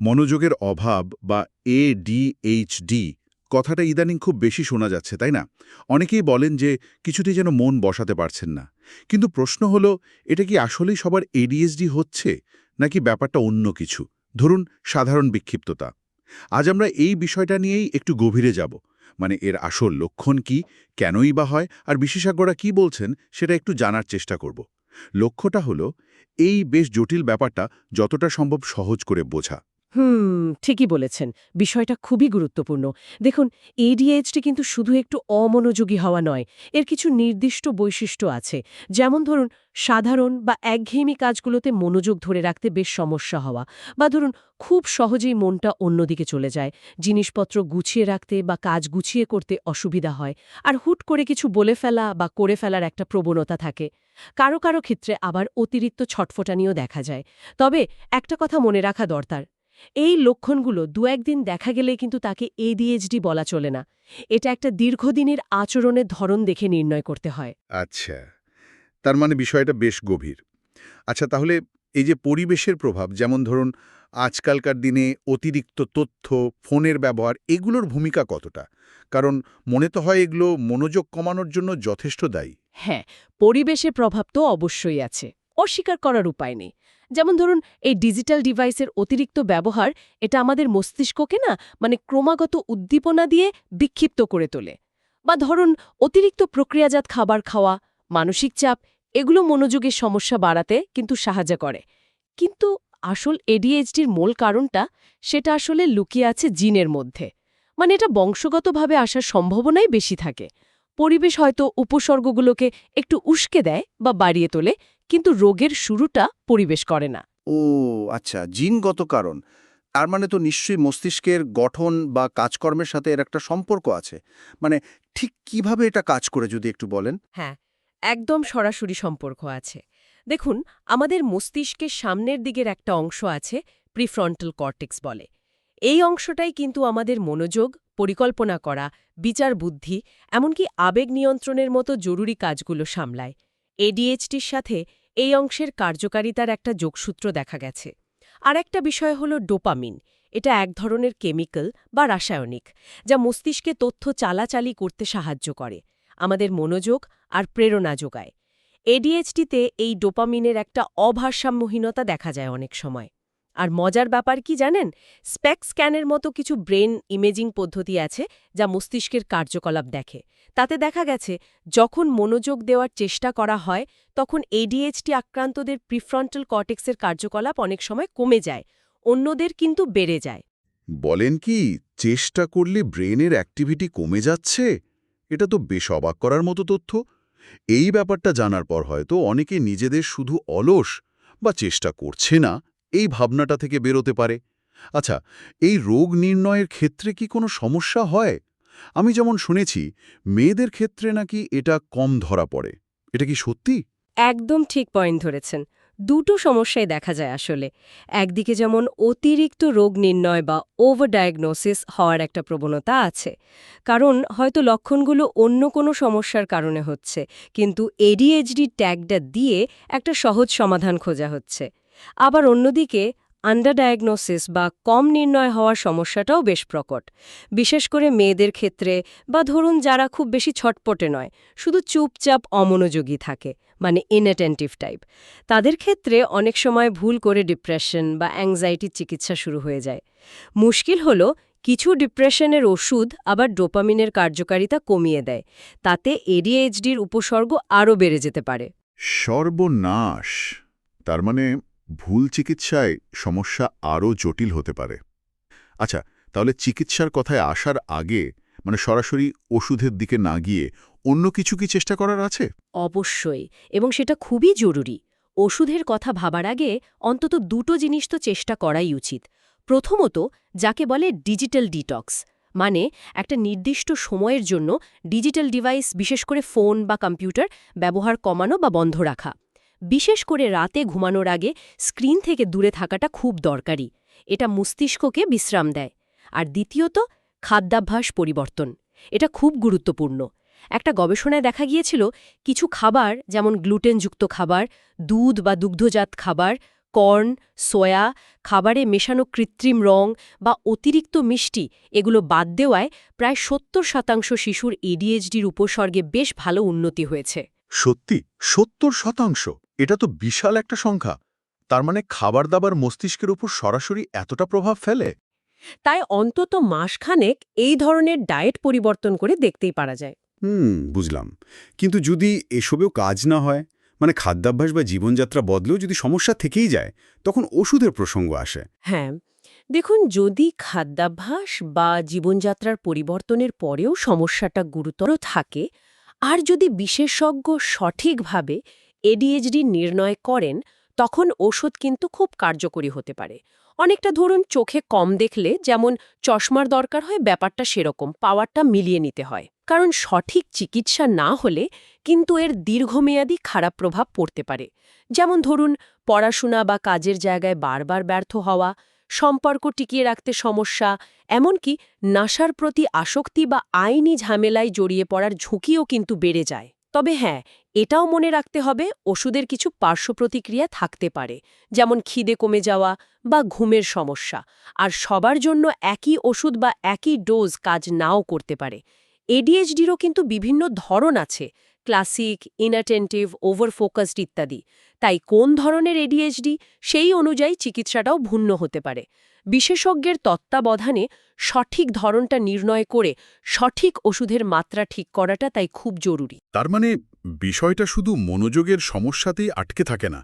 মনোযোগের অভাব বা এডিএইচডি কথাটা ইদানিং খুব বেশি শোনা যাচ্ছে, তাই না? অনেকেই বলেন যে কিছুতেই যেন মন বসাতে পারছেন না। কিন্তু প্রশ্ন হলো, এটা কি আসলেই সবার এডিএসডি হচ্ছে, নাকি ব্যাপারটা অন্য কিছু? ধরুন, সাধারণ বিক্ষিপ্ততা। আজ আমরা এই বিষয়টা নিয়েই একটু গভীরে যাব। মানে এর আসল লক্ষণ কি, কেনই বা হয়, আর বিশেষজ্ঞরা কি বলছেন, সেটা একটু জানার চেষ্টা করব। লক্ষ্যটা হলো, এই বেশ জটিল ব্যাপারটা যতটা সম্ভব সহজ করে বোঝা। হুম, ঠিকই বলেছেন। বিষয়টা খুবই গুরুত্বপূর্ণ। দেখুন এডিএইচডি কিন্তু শুধু একটু অমনোযোগী হওয়া নয়, এর কিছু নির্দিষ্ট বৈশিষ্ট্য আছে। যেমন ধরুন, সাধারণ বা একঘেয়েমি কাজগুলোতে মনোযোগ ধরে রাখতে বেশ সমস্যা হওয়া বা ধরুন, খুব সহজেই মনটা অন্যদিকে চলে যায়। জিনিসপত্র গুছিয়ে রাখতে বা কাজ গুছিয়ে করতে অসুবিধা হয়। আর হুট করে কিছু বলে ফেলা বা করে ফেলার একটা প্রবণতা থাকে। কারও কারও ক্ষেত্রে আবার অতিরিক্ত ছটফটানিও দেখা যায়। তবে একটা কথা মনে রাখা দরকার এই লক্ষণগুলো দু একদিন দেখা গেলে কিন্তু তাকে এডিএইচডি বলা চলে না। এটা একটা দীর্ঘদিনের আচরণের ধরন দেখে নির্ণয় করতে হয়। আচ্ছা তার মানে বিষয়টা বেশ গভীর। আচ্ছা তাহলে এই যে পরিবেশের প্রভাব যেমন ধরুন আজকালকার দিনে অতিরিক্ত তথ্য ফোনের ব্যবহার এগুলোর ভূমিকা কতটা? কারণ মনে তো হয় এগুলো মনোযোগ কমানোর জন্য যথেষ্ট দায়ী। হ্যাঁ পরিবেশে প্রভাব তো অবশ্যই আছে। অস্বীকার করার উপায় নেই। যেমন ধরুন, এই ডিজিটাল ডিভাইসের অতিরিক্ত ব্যবহার এটা আমাদের মস্তিষ্ককে না মানে ক্রমাগত উদ্দীপনা দিয়ে বিক্ষিপ্ত করে তোলে। বা ধরুন, অতিরিক্ত প্রক্রিয়াজাত খাবার খাওয়া, মানসিক চাপ, এগুলো মনোযোগের সমস্যা বাড়াতে কিন্তু সাহায্য করে। কিন্তু আসল এডিএইচডির মূল কারণটা সেটা আসলে লুকিয়ে আছে জিনের মধ্যে। মানে এটা বংশগতভাবে আসার সম্ভাবনাই বেশি থাকে। পরিবেশ হয়তো উপসর্গগুলোকে একটু উস্কে দেয় বা বাড়িয়ে তোলে কিন্তু রোগের শুরুটা পরিবেশ করে না। ও আচ্ছা জিনগত কারণ। তার মানে তো নিশ্চয়ই মস্তিষ্কের গঠন বা কাজকর্মের সাথে এর একটা সম্পর্ক আছে। মানে ঠিক কীভাবে এটা কাজ করে যদি একটু বলেন? হ্যাঁ একদম সরাসরি সম্পর্ক আছে। দেখুন আমাদের মস্তিষ্কের সামনের দিকের একটা অংশ আছে প্রিফ্রন্টাল কর্টেক্স বলে। এই অংশটাই কিন্তু আমাদের মনোযোগ পরিকল্পনা করা বিচার বুদ্ধি এমনকি আবেগ নিয়ন্ত্রণের মতো জরুরি কাজগুলো সামলায়। এডিএইচটির সাথে এই অংশের কার্যকারিতার একটা যোগসূত্র দেখা গেছে। আর একটা বিষয় হলো ডোপামিন। এটা এক ধরনের কেমিক্যাল বা রাসায়নিক, যা মস্তিষ্কে তথ্য চালাচালি করতে সাহায্য করে, আমাদের মনোযোগ আর প্রেরণা যোগায়। এডিএইচডিতে এই ডোপামিনের একটা অভারসাম্যহীনতা দেখা যায় অনেক সময়। আর মজার ব্যাপার কি জানেন? স্পেক স্ক্যানের মতো কিছু ব্রেন ইমেজিং পদ্ধতি আছে যা মস্তিষ্কের কার্যকলাপ দেখে। তাতে দেখা গেছে, যখন মনোযোগ দেওয়ার চেষ্টা করা হয়, তখন এডিএইচটি আক্রান্তদের প্রিফ্রন্টাল কর্টেক্সের কার্যকলাপ অনেক সময় কমে যায়, অন্যদের কিন্তু বেড়ে যায়। বলেন কি, চেষ্টা করলে ব্রেনের অ্যাক্টিভিটি কমে যাচ্ছে? এটা তো বেশ অবাক করার মতো তথ্য। এই ব্যাপারটা জানার পর হয়তো অনেকে নিজেদের শুধু অলস বা চেষ্টা করছে না। এই ভাবনাটা থেকে বেরোতে পারে। আচ্ছা এই রোগ নির্ণয়ের ক্ষেত্রে কি কোনো সমস্যা হয়? আমি যেমন শুনেছি, মেয়েদের ক্ষেত্রে নাকি এটা কম ধরা পড়ে। এটা কি সত্যি? একদম ঠিক পয়েন্ট ধরেছেন। দুটো সমস্যাই দেখা যায় আসলে। একদিকে যেমন অতিরিক্ত রোগ নির্ণয় বা ওভার ডায়াগনোসিস হওয়ার একটা প্রবণতা আছে। কারণ হয়তো লক্ষণগুলো অন্য কোনো সমস্যার কারণে হচ্ছে, কিন্তু এডিএইচডি ট্যাগটা দিয়ে একটা সহজ সমাধান খোঁজা হচ্ছে। আবার অন্যদিকে আন্ডার ডায়াগনোসিস বা কম নির্ণয় হওয়ার সমস্যাটাও বেশ প্রকট। বিশেষ করে মেয়েদের ক্ষেত্রে বা ধরুন যারা খুব বেশি ছটপটে নয়, শুধু চুপচাপ অমনোযোগী থাকে মানে ইনঅ্যাটেন্টিভ টাইপ তাদের ক্ষেত্রে অনেক সময় ভুল করে ডিপ্রেশন বা অ্যাংজাইটির চিকিৎসা শুরু হয়ে যায়। মুশকিল হলো কিছু ডিপ্রেশনের ওষুধ আবার ডোপামিনের কার্যকারিতা কমিয়ে দেয়, তাতে এডিএইচডির উপসর্গ আরও বেড়ে যেতে পারে। সর্বনাশ! তার মানে ভুল চিকিৎসায় সমস্যা আরও জটিল হতে পারে। আচ্ছা তাহলে চিকিৎসার কথায় আসার আগে মানে সরাসরি ওষুধের দিকে না গিয়ে অন্য কিছু কি চেষ্টা করার আছে? অবশ্যই, এবং সেটা খুবই জরুরি। ওষুধের কথা ভাবার আগে অন্তত দুটো জিনিস তো চেষ্টা করাই উচিত। প্রথমত, যাকে বলে ডিজিটাল ডিটক্স মানে একটা নির্দিষ্ট সময়ের জন্য ডিজিটাল ডিভাইস, বিশেষ করে ফোন বা কম্পিউটার, ব্যবহার কমানো বা বন্ধ রাখা। বিশেষ করে রাতে ঘুমানোর আগে স্ক্রিন থেকে দূরে থাকাটা খুব দরকারি। এটা মস্তিষ্ককে বিশ্রাম দেয়। আর দ্বিতীয়ত, খাদ্যাভ্যাস পরিবর্তন। এটা খুব গুরুত্বপূর্ণ। একটা গবেষণায় দেখা গিয়েছিল, কিছু খাবার, যেমন গ্লুটেনযুক্ত খাবার, দুধ বা দুগ্ধজাত খাবার, কর্ন, সোয়া, খাবারে মেশানো কৃত্রিম রং বা অতিরিক্ত মিষ্টি, এগুলো বাদ দেওয়ায় প্রায় সত্তর শতাংশ শিশুর এডিএইচডির উপসর্গে বেশ ভালো উন্নতি হয়েছে। সত্যি সত্তর শতাংশ। এটা তো বিশাল একটা সংখ্যা। তার মানে খাবার দাবার মস্তিষ্কের উপর সরাসরি এতটা প্রভাব ফেলে? তাই অন্তত মাসখানেক এই ধরনের ডায়েট পরিবর্তন করে দেখতেই পারা যায়। হুম বুঝলাম। কিন্তু যদি এসবেও কাজ না হয় মানে খাদ্যাভ্যাস বা জীবনযাত্রা বদলেও যদি সমস্যা থেকেই যায় তখন ওষুধের প্রসঙ্গ আসে। হ্যাঁ দেখুন যদি খাদ্যাভ্যাস বা জীবনযাত্রার পরিবর্তনের পরেও সমস্যাটা গুরুতর থাকে আর যদি বিশেষজ্ঞ সঠিকভাবে এডিএইচডি নির্ণয় করেন, তখন ওষুধ কিন্তু খুব কার্যকরী হতে পারে। অনেকটা ধরুন চোখে কম দেখলে যেমন চশমার দরকার হয়, ব্যাপারটা সেরকম, পাওয়ারটা মিলিয়ে নিতে হয়। কারণ সঠিক চিকিৎসা না হলে কিন্তু এর দীর্ঘমেয়াদী খারাপ প্রভাব পড়তে পারে। যেমন ধরুন পড়াশোনা বা কাজের জায়গায় বারবার ব্যর্থ হওয়া সম্পর্ক টিকিয়ে রাখতে সমস্যা, এমনকি নাসার প্রতি আসক্তি বা আইনি ঝামেলায় জড়িয়ে পড়ার ঝুঁকিও কিন্তু বেড়ে যায়। তবে হ্যাঁ এটাও মনে রাখতে হবে, ওষুধের কিছু পার্শ্ব প্রতিক্রিয়া থাকতে পারে, যেমন খিদে কমে যাওয়া বা ঘুমের সমস্যা। আর সবার জন্য একই ওষুধ বা একই ডোজ কাজ নাও করতে পারে। এডিএইচডিরও কিন্তু বিভিন্ন ধরন আছে ক্লাসিক ইনঅ্যাটেন্টিভ ওভার ফোকাসড ইত্যাদি। তাই কোন ধরনের এডিএইচডি সেই অনুযায়ী চিকিৎসাটাও ভিন্ন হতে পারে। বিশেষজ্ঞের তত্ত্বাবধানে সঠিক ধরনটা নির্ণয় করে সঠিক ওষুধের মাত্রা ঠিক করাটা তাই খুব জরুরি। তার মানে বিষয়টা শুধু মনোযোগের সমস্যাতেই আটকে থাকে না।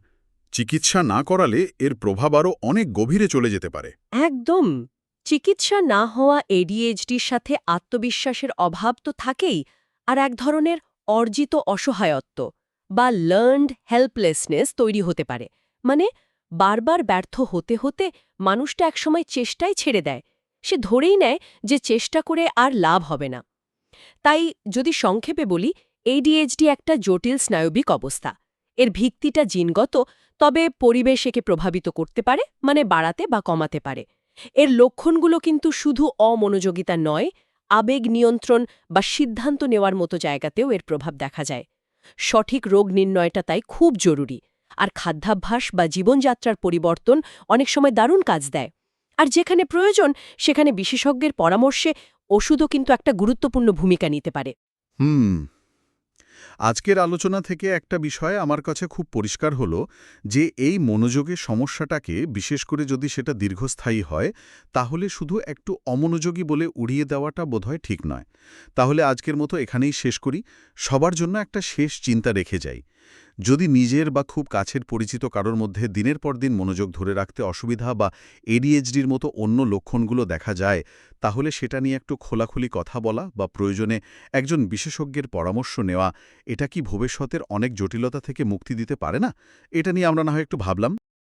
চিকিৎসা না করালে এর প্রভাব আরও অনেক গভীরে চলে যেতে পারে। একদম! চিকিৎসা না হওয়া এডিএইচডির সাথে আত্মবিশ্বাসের অভাব তো থাকেই আর এক ধরনের অর্জিত অসহায়ত্ব বা লার্নড হেল্পলেসনেস তৈরি হতে পারে। মানে বারবার ব্যর্থ হতে হতে মানুষটা একসময় চেষ্টাই ছেড়ে দেয়। সে ধরেই নেয় যে চেষ্টা করে আর লাভ হবে না। তাই যদি সংক্ষেপে বলি এডিএইচডি একটা জটিল স্নায়বিক অবস্থা। এর ভিত্তিটা জিনগত, তবে পরিবেশ একে প্রভাবিত করতে পারে মানে বাড়াতে বা কমাতে পারে। এর লক্ষণগুলো কিন্তু শুধু অমনোযোগিতা নয় আবেগ নিয়ন্ত্রণ বা সিদ্ধান্ত নেওয়ার মতো জায়গাতেও এর প্রভাব দেখা যায়। সঠিক রোগ নির্ণয়টা তাই খুব জরুরি। আর খাদ্যাভ্যাস বা জীবনযাত্রার পরিবর্তন অনেক সময় দারুণ কাজ দেয়। আর যেখানে প্রয়োজন, সেখানে বিশেষজ্ঞের পরামর্শে ওষুধও কিন্তু একটা গুরুত্বপূর্ণ ভূমিকা নিতে পারে। হুম। আজকের আলোচনা থেকে একটা বিষয় আমার কাছে খুব পরিষ্কার হলো যে এই মনোযোগের সমস্যাটাকে, বিশেষ করে যদি সেটা দীর্ঘস্থায়ী হয়, তাহলে শুধু একটু অমনোযোগী বলে উড়িয়ে দেওয়াটা বোধহয় ঠিক নয়। তাহলে আজকের মতো এখানেই শেষ করি। সবার জন্য একটা শেষ চিন্তা রেখে যাই। যদি নিজের বা খুব কাছের পরিচিত কারোর মধ্যে দিনের পর দিন মনোযোগ ধরে রাখতে অসুবিধা বা এডিএইচডির মতো অন্য লক্ষণগুলো দেখা যায়, তাহলে সেটা নিয়ে একটু খোলাখুলি কথা বলা বা প্রয়োজনে একজন বিশেষজ্ঞের পরামর্শ নেওয়া, এটা কি ভবিষ্যতের অনেক জটিলতা থেকে মুক্তি দিতে পারে না? এটা নিয়ে আমরা না হয় একটু ভাবলাম।